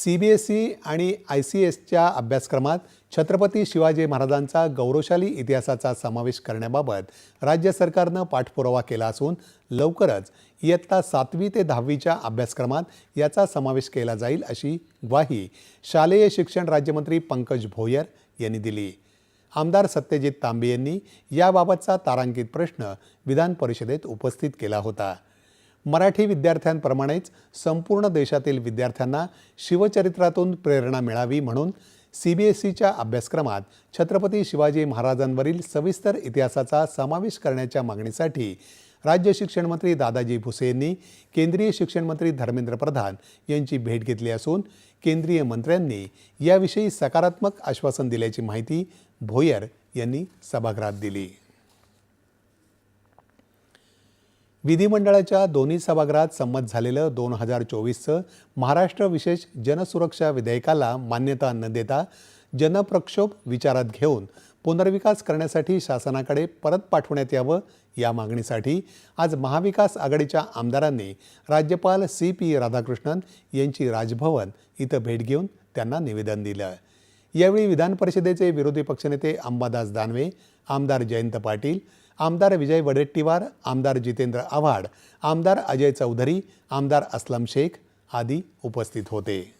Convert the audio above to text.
C B S E आणि I C एसच्या अभ्यासक्रमात छत्रपती शिवाजी महाराजांचा गौरवशाली इतिहासाचा समावेश करण्याबाबत राज्य सरकारनं पाठपुरावा केला असून लवकरच इयत्ता सातवी ते दहावीच्या अभ्यासक्रमात याचा समावेश केला जाईल अशी ग्वाही शालेय शिक्षण राज्यमंत्री पंकज भोयर यांनी दिली. आमदार सत्यजित तांबे यांनी याबाबतचा तारांकित प्रश्न विधान परिषदेत उपस्थित केला होता. मराठी विद्यार्थ्यांप्रमाणेच संपूर्ण देशातील विद्यार्थ्यांना शिवचरित्रातून प्रेरणा मिळावी म्हणून सी बी एस सीच्या अभ्यासक्रमात छत्रपती शिवाजी महाराजांवरील सविस्तर इतिहासाचा समावेश करण्याच्या मागणीसाठी राज्य शिक्षण मंत्री दादाजी भुसे यांनी केंद्रीय शिक्षण मंत्री धर्मेंद्र प्रधान यांची भेट घेतली असून केंद्रीय मंत्र्यांनी याविषयी सकारात्मक आश्वासन दिल्याची माहिती भोयर यांनी सभागृहात दिली. विधिमंडळाच्या दोन्ही सभागृहात संमत झालेलं दोन हजार चोवीसचं महाराष्ट्र विशेष जनसुरक्षा विधेयकाला मान्यता न देता जनप्रक्षोभ विचारात घेऊन पुनर्विकास करण्यासाठी शासनाकडे परत पाठवण्यात यावं या मागणीसाठी आज महाविकास आघाडीच्या आमदारांनी राज्यपाल सी पी राधाकृष्णन यांची राजभवन इथं भेट घेऊन त्यांना निवेदन दिलं. यावेळी विधान परिषदेचे विरोधी पक्षनेते अंबादास दानवे आमदार जयंत पाटील आमदार विजय वडेट्टीवार आमदार जितेंद्र आव्हाड आमदार अजय चौधरी आमदार अस्लम शेख आदी उपस्थित होते.